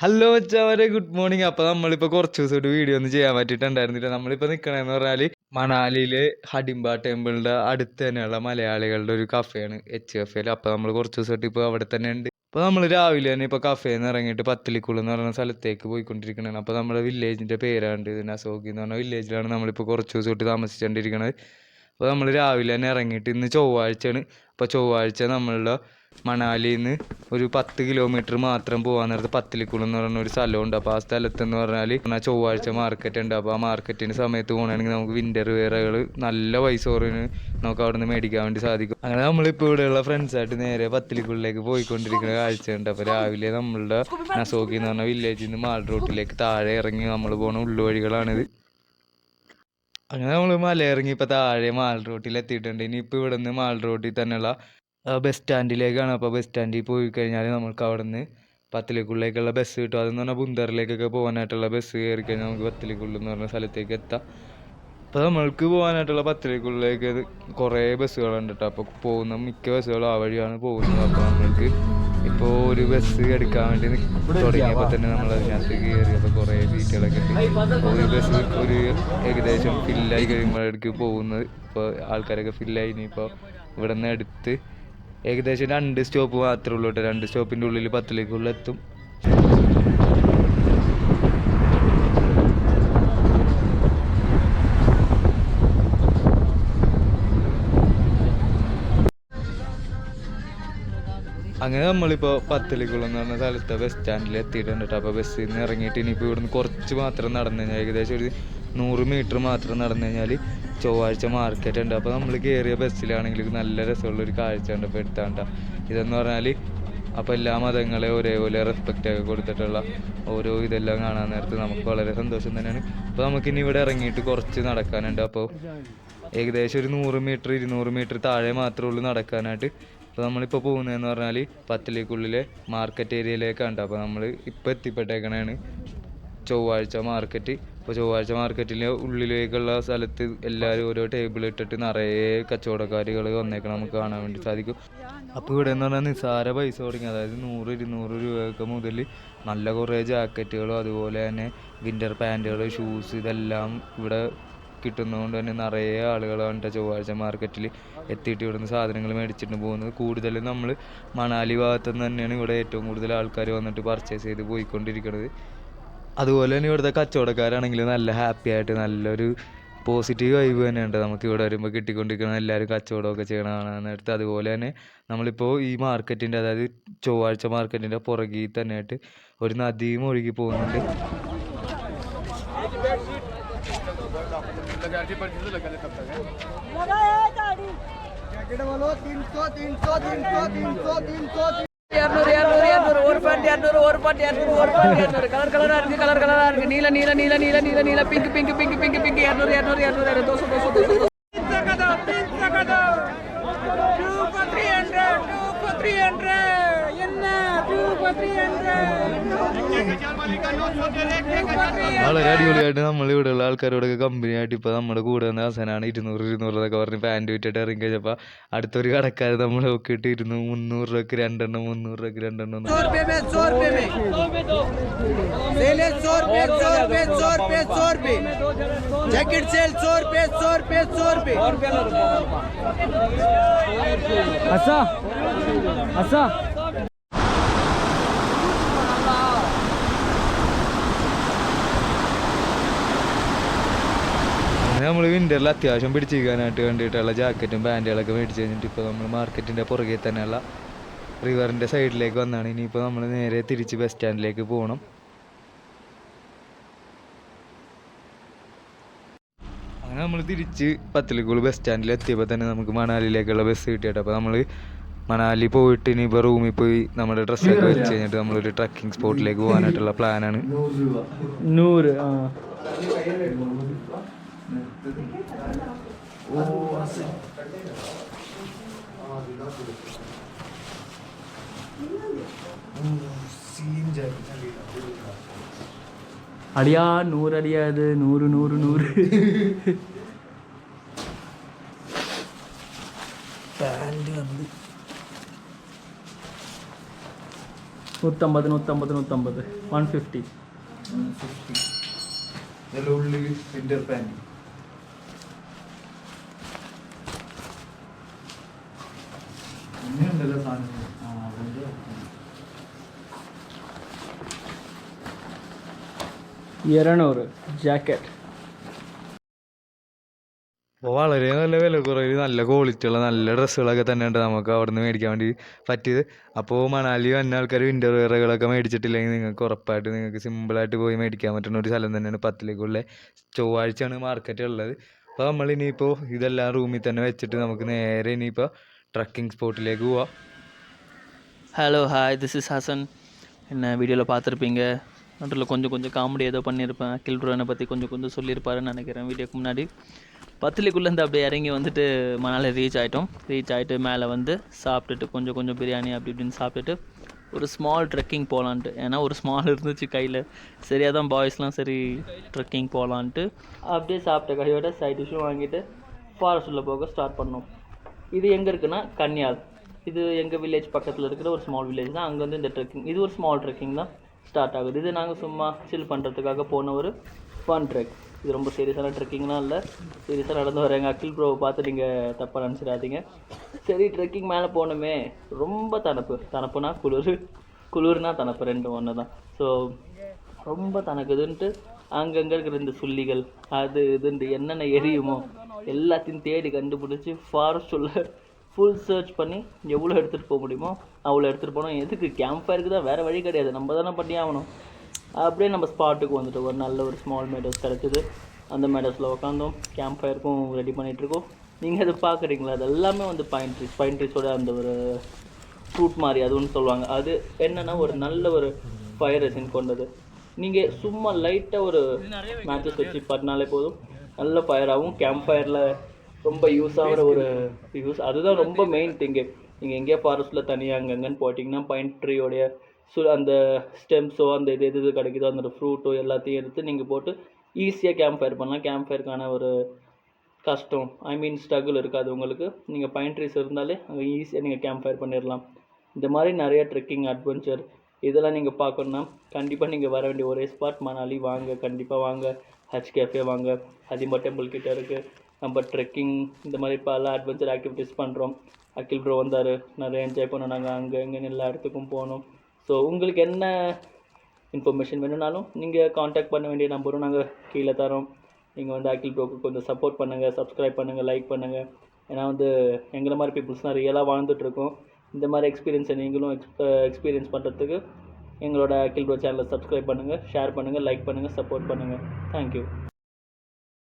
Hello മച്ചാവരെ good morning അപ്പൊ നമ്മളിപ്പോ കുറച്ച് ദിവസമായിട്ട് വീഡിയോ ഒന്നും ചെയ്യാൻ പറ്റിയിട്ടുണ്ടായിരുന്നില്ല. നമ്മളിപ്പോ നിക്കണെന്ന് പറഞ്ഞാൽ മണാലിയിലെ ഹഡിംബ ടെമ്പിളിന്റെ അടുത്ത് തന്നെയുള്ള മലയാളികളുടെ ഒരു കഫേയാണ് എച്ച് കഫേയിൽ അപ്പൊ നമ്മൾ കുറച്ച് ദിവസമായിട്ട് ഇപ്പൊ അവിടെ തന്നെ ഉണ്ട്. ഇപ്പൊ നമ്മൾ രാവിലെ തന്നെ ഇപ്പൊ കഫേയിൽ നിന്ന് ഇറങ്ങിയിട്ട് പത്തലിക്കുളം എന്ന് പറഞ്ഞ സ്ഥലത്തേക്ക് പോയിക്കൊണ്ടിരിക്കണേ അപ്പൊ നമ്മുടെ വില്ലേജിന്റെ പേരാണ്ട് നസോഗി എന്ന് പറഞ്ഞ വില്ലേജിലാണ് നമ്മളിപ്പോ കുറച്ച് ദിവസമായിട്ട് താമസിച്ചുകൊണ്ടിരിക്കണത് അപ്പോൾ നമ്മൾ രാവിലെ തന്നെ ഇറങ്ങിയിട്ട് ഇന്ന് ചൊവ്വാഴ്ചയാണ്. അപ്പോൾ ചൊവ്വാഴ്ച നമ്മളുടെ മണാലിയിൽ നിന്ന് ഒരു പത്ത് കിലോമീറ്റർ മാത്രം പോകാൻ നേരത്ത് പത്തിലിക്കുളം എന്ന് പറഞ്ഞ ഒരു സ്ഥലമുണ്ട്. അപ്പോൾ ആ സ്ഥലത്ത് എന്ന് പറഞ്ഞാൽ ആ ചൊവ്വാഴ്ച മാർക്കറ്റ് ഉണ്ട്. അപ്പോൾ ആ മാർക്കറ്റിന്റെ സമയത്ത് പോകണമെങ്കിൽ നമുക്ക് വിന്റർ വെയറുകൾ നല്ല പൈസ കുറവിന് നമുക്ക് അവിടെ നിന്ന് മേടിക്കാൻ വേണ്ടി സാധിക്കും. അങ്ങനെ നമ്മളിപ്പോൾ ഇവിടെയുള്ള ഫ്രണ്ട്സായിട്ട് നേരെ പത്തിലിക്കുള്ളിലേക്ക് പോയിക്കൊണ്ടിരിക്കുന്ന കാഴ്ചയുണ്ട്. അപ്പോൾ രാവിലെ നമ്മളുടെ നസോക്കി എന്ന് പറഞ്ഞ വില്ലേജിൽ നിന്ന് മാൾ റോട്ടിലേക്ക് താഴെ ഇറങ്ങി നമ്മൾ പോകുന്ന ഉള്ളുവഴികളാണിത്. അങ്ങനെ നമ്മൾ മലയിറങ്ങി ഇപ്പൊ താഴെ മാൾ റോട്ടിൽ എത്തിയിട്ടുണ്ട്. ഇനിയിപ്പോൾ ഇവിടെ നിന്ന് മാൾ റോട്ടിൽ തന്നെയുള്ള ബസ് സ്റ്റാൻഡിലേക്കാണ് അപ്പോൾ ബസ് സ്റ്റാൻഡിൽ പോയി കഴിഞ്ഞാൽ നമുക്ക് അവിടെ നിന്ന് പത്തിലേക്കുള്ളിലേക്കുള്ള ബസ് കിട്ടും. അതെന്ന് പറഞ്ഞാൽ ബുന്ദറിലേക്കൊക്കെ പോകാനായിട്ടുള്ള ബസ് കയറി കഴിഞ്ഞാൽ നമുക്ക് പത്തിലേക്കുള്ളിൽ എന്ന് പറഞ്ഞ സ്ഥലത്തേക്ക് എത്താം. അപ്പോൾ നമ്മൾക്ക് പോകാനായിട്ടുള്ള പത്തിലേക്കുള്ളിലേക്ക് കുറേ ബസ്സുകളുണ്ട് കേട്ടോ അപ്പോൾ പോകുന്ന മിക്ക ബസ്സുകളും ആ വഴിയാണ് പോകുന്നത്. അപ്പോൾ നമ്മൾക്ക് ഇപ്പോൾ ഒരു ബസ് എടുക്കാൻ വേണ്ടി തുടങ്ങിയപ്പോൾ തന്നെ നമ്മൾ അതിനകത്ത് കയറി അപ്പോൾ കുറേ സീറ്റുകളൊക്കെ അപ്പോൾ ഒരു ബസ് ഒരു ഏകദേശം ഫില്ലായി കഴിയുമ്പോഴേക്ക് പോകുന്നത്. ഇപ്പോൾ ആൾക്കാരൊക്കെ ഫില്ലായി ഇനിയിപ്പോൾ ഇവിടെ നിന്ന് എടുത്ത് ഏകദേശം രണ്ട് സ്റ്റോപ്പ് മാത്രമേ ഉള്ളൂ കേട്ടോ. രണ്ട് സ്റ്റോപ്പിന്റെ ഉള്ളിൽ പത്തിലേക്കുള്ള എത്തും. അങ്ങനെ നമ്മളിപ്പോൾ പത്തലിക്കുളം പറഞ്ഞ സ്ഥലത്ത് ബസ് സ്റ്റാൻഡിൽ എത്തിയിട്ടുണ്ട് കേട്ടോ. അപ്പോൾ ബസ്സിൽ നിന്ന് ഇറങ്ങിയിട്ട് ഇനിയിപ്പോൾ ഇവിടുന്ന് കുറച്ച് മാത്രം നടന്നു കഴിഞ്ഞാൽ ഏകദേശം ഒരു നൂറ് മീറ്റർ മാത്രം നടന്നു കഴിഞ്ഞാൽ ചൊവ്വാഴ്ച മാർക്കറ്റ് ഉണ്ട്. അപ്പോൾ നമ്മൾ കയറിയ ബസ്സിലാണെങ്കിൽ നല്ല രസമുള്ള ഒരു കാഴ്ച ഉണ്ട് അപ്പോൾ എടുത്താണ്ട. ഇതെന്ന് പറഞ്ഞാൽ അപ്പോൾ എല്ലാ മതങ്ങളെ ഒരേപോലെ റെസ്പെക്റ്റ് ഒക്കെ കൊടുത്തിട്ടുള്ള ഓരോ ഇതെല്ലാം കാണാൻ നേരത്ത് നമുക്ക് വളരെ സന്തോഷം തന്നെയാണ്. അപ്പോൾ നമുക്കിനി ഇവിടെ ഇറങ്ങിയിട്ട് കുറച്ച് നടക്കാനുണ്ട്. അപ്പോൾ ഏകദേശം ഒരു നൂറ് മീറ്റർ ഇരുന്നൂറ് മീറ്റർ താഴെ മാത്രമേ ഉള്ളൂ നടക്കാനായിട്ട്. അപ്പോൾ നമ്മളിപ്പോൾ പോകുന്നതെന്ന് പറഞ്ഞാൽ പത്തിലേക്കുള്ളിലെ മാർക്കറ്റ് ഏരിയയിലേക്കാണ് അപ്പോൾ നമ്മൾ ഇപ്പോൾ എത്തിപ്പെട്ടേക്കണതാണ് ചൊവ്വാഴ്ച മാർക്കറ്റ് ഇപ്പോൾ ചൊവ്വാഴ്ച മാർക്കറ്റിലെ ഉള്ളിലേക്കുള്ള സ്ഥലത്ത് എല്ലാവരും ഓരോ ടേബിൾ ഇട്ടിട്ട് നിറയെ കച്ചവടക്കാരികൾ വന്നേക്കണം നമുക്ക് കാണാൻ വേണ്ടി സാധിക്കും. അപ്പോൾ ഇവിടെ എന്ന് പറഞ്ഞാൽ നിസ്സാര പൈസ തുടങ്ങി. അതായത് നൂറ് ഇരുന്നൂറ് രൂപയൊക്കെ മുതൽ നല്ല കുറേ ജാക്കറ്റുകളും അതുപോലെ തന്നെ വിന്റർ പാന്റുകൾ ഷൂസ് ഇതെല്ലാം ഇവിടെ കിട്ടുന്നതുകൊണ്ട് തന്നെ നിറയെ ആളുകളാണ് ചൊവ്വാഴ്ച മാർക്കറ്റിൽ എത്തിയിട്ട് ഇവിടുന്ന് സാധനങ്ങൾ മേടിച്ചിട്ട് പോകുന്നത്. കൂടുതലും നമ്മൾ മണാലി ഭാഗത്തു നിന്ന് തന്നെയാണ് ഇവിടെ ഏറ്റവും കൂടുതൽ ആൾക്കാർ വന്നിട്ട് പർച്ചേസ് ചെയ്ത് പോയിക്കൊണ്ടിരിക്കുന്നത് അതുപോലെ തന്നെ ഇവിടുത്തെ കച്ചവടക്കാരാണെങ്കിൽ നല്ല ഹാപ്പി ആയിട്ട് നല്ലൊരു പോസിറ്റീവ് വൈബ് തന്നെയുണ്ട്. നമുക്ക് ഇവിടെ വരുമ്പോൾ കിട്ടിക്കൊണ്ടിരിക്കുന്ന എല്ലാവരും കച്ചവടമൊക്കെ ചെയ്യണ കാണാനായിട്ട് അതുപോലെ തന്നെ നമ്മളിപ്പോൾ ഈ മാർക്കറ്റിന്റെ അതായത് ചൊവ്വാഴ്ച മാർക്കറ്റിന്റെ പുറകിൽ തന്നെയായിട്ട് ഒരു നദിയും ഒഴുകി പോകുന്നുണ്ട്. लगाने तब तक है பாட்டு இரநூறு ஒரு பாட்டு இரநூறு ஒரு பாட்டு இரநூறு கலர் கலரா இருக்கு கலர் கலரா இருக்கு. நீல நீல நீல நீல நீல நீல. Pink pink pink pink pink இரநூறு இரநூறு இரநூறு. தோசை தோசை தோசை വളരെ അടിപൊളിയായിട്ട് നമ്മൾ ഇവിടെ ഉള്ള ആൾക്കാരോടൊക്കെ കമ്പനി ആയിട്ട് ഇപ്പോൾ നമ്മുടെ കൂടെ വന്ന ഹസനാണ് ഇരുന്നൂറ് ഇരുന്നൂറ് എന്നൊക്കെ പറഞ്ഞ് പാന്റ് വിറ്റിട്ട് ഇറങ്ങി കഴിഞ്ഞപ്പോൾ അടുത്തൊരു കടക്കാരൻ നമ്മൾ നോക്കിയിട്ട് ഇരുന്നു മുന്നൂറ് രൂപക്ക് രണ്ടെണ്ണം മുന്നൂറ് രൂപക്ക് രണ്ടെണ്ണം എന്ന് सौ അങ്ങനെ നമ്മൾ വിന്ററിൽ അത്യാവശ്യം പിടിച്ചിരിക്കാനായിട്ട് വേണ്ടിയിട്ടുള്ള ജാക്കറ്റും പാന്റുകളൊക്കെ മേടിച്ച് കഴിഞ്ഞിട്ട് ഇപ്പോൾ നമ്മൾ മാർക്കറ്റിന്റെ പുറകെ തന്നെയുള്ള റിവറിന്റെ സൈഡിലേക്ക് വന്നാണ്. ഇനിയിപ്പോൾ നമ്മൾ നേരെ തിരിച്ച് ബസ് സ്റ്റാൻഡിലേക്ക് പോകണം അങ്ങനെ നമ്മൾ തിരിച്ച് പത്തലിക്കോട് ബസ് സ്റ്റാൻഡിൽ എത്തിയപ്പോൾ തന്നെ നമുക്ക് മണാലിയിലേക്കുള്ള ബസ് കിട്ടിയിട്ട് അപ്പോൾ നമ്മൾ മണാലി പോയിട്ട് ഇനിയിപ്പോൾ റൂമിൽ പോയി നമ്മുടെ ഡ്രസ്സൊക്കെ വെച്ച് കഴിഞ്ഞിട്ട് നമ്മളൊരു ട്രക്കിംഗ് സ്പോട്ടിലേക്ക് പോകാനായിട്ടുള്ള പ്ലാനാണ് ഓ നൂറ് അടിയാ നൂറ് നൂറ് നൂറ്. പാന്റ് വന്ന്. നൂറ്റമ്പത് നൂറ്റമ്പത് നൂറ്റമ്പത്. വൺ ഫിഫ്റ്റി ഫിഫ്റ്റി ഉള്ളിൽ ഫിൻഡർ പാന്റ് ആ അതിന്റെ ഇരുന്നൂറ് ജാക്കറ്റ്. അപ്പോൾ വളരെ നല്ല വില കുറവിൽ നല്ല ക്വാളിറ്റി ഉള്ള നല്ല ഡ്രസ്സുകളൊക്കെ തന്നെ ഉണ്ട് നമുക്ക് അവിടെ നിന്ന് മേടിക്കാൻ വേണ്ടി പറ്റിയത്. അപ്പോൾ മണാലി വന്ന ആൾക്കാർ വിന്റർ വെയറുകളൊക്കെ മേടിച്ചിട്ടില്ലെങ്കിൽ നിങ്ങൾക്ക് ഉറപ്പായിട്ട് നിങ്ങൾക്ക് സിമ്പിളായിട്ട് പോയി മേടിക്കാൻ പറ്റുന്ന ഒരു സ്ഥലം തന്നെയാണ് പത്തിലേക്കുള്ള. ചൊവ്വാഴ്ചയാണ് മാർക്കറ്റ് ഉള്ളത്. അപ്പോൾ നമ്മൾ ഇനിയിപ്പോൾ ഇതെല്ലാം റൂമിൽ തന്നെ വെച്ചിട്ട് നമുക്ക് നേരെ ഇനിയിപ്പോൾ ട്രക്കിംഗ് സ്പോട്ടിലേക്ക് പോവാം. Hello hi this is Hassan என்ன வீடியோவில் பார்த்துருப்பீங்க? நடுவில் கொஞ்சம் கொஞ்சம் காமெடி ஏதோ பண்ணியிருப்பேன் அகில் ரோனை பற்றி கொஞ்சம் கொஞ்சம் சொல்லியிருப்பாருன்னு நினைக்கிறேன் வீடியோக்கு முன்னாடி. பத்துலிக்குள்ளேருந்து அப்படியே இறங்கி வந்துட்டு மணால ரீச் ஆகிட்டோம் ரீச் ஆகிட்டு மேலே வந்து சாப்பிட்டுட்டு கொஞ்சம் கொஞ்சம் பிரியாணி அப்படி இப்படின்னு சாப்பிட்டுட்டு ஒரு ஸ்மால் ட்ரெக்கிங் போகலான்ட்டு ஏன்னா ஒரு ஸ்மால் இருந்துச்சு கையில். சரியாக தான் பாய்ஸ்லாம் சரி ட்ரெக்கிங் போகலான்ட்டு அப்படியே சாப்பிட்ட கையோட சைட் டிஷ்ஷும் வாங்கிட்டு ஃபாரஸ்ட் உள்ள போக ஸ்டார்ட் பண்ணோம். இது எங்கே இருக்குன்னா கன்னியால். இது எங்கள் வில்லேஜ் பக்கத்தில் இருக்கிற ஒரு ஸ்மால் வில்லேஜ் தான். அங்கே வந்து இந்த ட்ரெக்கிங் இது ஒரு ஸ்மால் ட்ரெக்கிங் தான் ஸ்டார்ட் ஆகுது. இது நாங்கள் சும்மா சில் பண்ணுறதுக்காக போன ஒரு ஃபன் ட்ரெக் இது ரொம்ப சீரியஸான ட்ரெக்கிங்லாம் இல்லை. சீரியஸாக நடந்து வர எங்கள் அக்கில் ப்ரோவை பார்த்து நீங்கள் தப்பாக நினச்சிடாதீங்க. சரி ட்ரெக்கிங் மேலே போனோமே. ரொம்ப தனப்பு. தனப்புனா குளிர். குளிர்னா தனப்பு ரெண்டும் ஒன்று தான் ஸோ ரொம்ப தனக்குதுன்ட்டு அங்கங்கே இருக்கிற இந்த சுள்ளிகள் அது இதுன்ட்டு என்னென்ன எரியுமோ எல்லாத்தையும் தேடி கண்டுபிடிச்சி ஃபாரஸ்ட் உள்ள ஃபுல் சர்ச் பண்ணி எவ்வளோ எடுத்துகிட்டு போக முடியுமோ அவ்வளோ எடுத்துகிட்டு போனோம் எதுக்கு? கேம்ப் ஃபயருக்கு தான் வேறு வழி கிடையாது. நம்ம தானே பண்ணி ஆகணும். அப்படியே நம்ம ஸ்பாட்டுக்கு வந்துட்டு ஒரு நல்ல ஒரு ஸ்மால் மேடோஸ் கிடச்சிது. அந்த மேடோஸில் உட்காந்தோம் கேம்ப் ஃபயருக்கும் ரெடி பண்ணிகிட்ருக்கோம் நீங்கள் அது பார்க்குறீங்களா அது எல்லாமே வந்து பைன் ட்ரீஸ் பைன் ட்ரீஸோட அந்த ஒரு ஃப்ரூட் மாதிரி அது ஒன்று சொல்லுவாங்க. அது என்னென்னா ஒரு நல்ல ஒரு ஃபயர் ரெசின் கொண்டது. நீங்கள் சும்மா லைட்டாக ஒரு மேட்சஸ் வச்சு பண்ணாலே போதும். நல்ல ஃபயர் ஆகும் கேம்ப் ஃபயரில் ரொம்ப யூஸ் ஆகிற ஒரு யூஸ் அதுதான் ரொம்ப மெயின் திங்கு நீங்கள் எங்கேயா ஃபாரஸ்ட்டில் தனியாக அங்கங்கன்னு போட்டிங்கன்னா பைன் ட்ரீயோடைய சு அந்த ஸ்டெம்ஸோ அந்த இது எது கிடைக்குதோ அந்த ஃப்ரூட்டோ எல்லாத்தையும் எடுத்து நீங்கள் போட்டு ஈஸியாக கேம்ப் ஃபயர் பண்ணலாம். கேம்ப் ஃபயருக்கான ஒரு கஷ்டம். ஐ மீன் ஸ்ட்ரகிள் இருக்காது உங்களுக்கு. நீங்கள் பைன் ட்ரீஸ் இருந்தாலே அங்கே ஈஸியாக நீங்கள் கேம்ப் ஃபயர் பண்ணிடலாம் இந்த மாதிரி நிறைய ட்ரெக்கிங் அட்வென்ச்சர் இதெல்லாம் நீங்கள் பார்க்கணுன்னா கண்டிப்பாக நீங்கள் வர வேண்டிய ஒரே ஸ்பாட் மணாலி. வாங்க கண்டிப்பாக வாங்க. ஹச் கேஃபே வாங்க. ஹதிமா டெம்பிள் கிட்ட இருக்குது நம்ம ட்ரெக்கிங் இந்த மாதிரி பல அட்வென்ச்சர் ஆக்டிவிட்டீஸ் பண்ணுறோம் அக்கில் ப்ரோ வந்தார். நிறைய என்ஜாய் பண்ணோம். நாங்கள் அங்கே இங்கே எல்லா இடத்துக்கும் போனோம். ஸோ உங்களுக்கு என்ன இன்ஃபர்மேஷன் வேணும்னாலும் நீங்கள் காண்டாக்ட் பண்ண வேண்டிய நம்பரும் நாங்கள் கீழே தரோம். நீங்கள் வந்து அகில் ப்ரோக்கு கொஞ்சம் சப்போர்ட் பண்ணுங்கள் சப்ஸ்கிரைப் பண்ணுங்கள் லைக் பண்ணுங்கள் ஏன்னா வந்து எங்களை மாதிரி பீப்புள்ஸ்லாம் ரியலாக வாழ்ந்துட்டுருக்கோம் இந்த மாதிரி எக்ஸ்பீரியன்ஸை நீங்களும் எக்ஸ்ப எக்ஸ்பீரியன்ஸ் பண்ணுறதுக்கு எங்களோட அகில் ப்ரோ சேனலை சப்ஸ்கிரைப் பண்ணுங்கள் ஷேர் பண்ணுங்கள் லைக் பண்ணுங்கள் சப்போர்ட் பண்ணுங்கள் தேங்க்யூ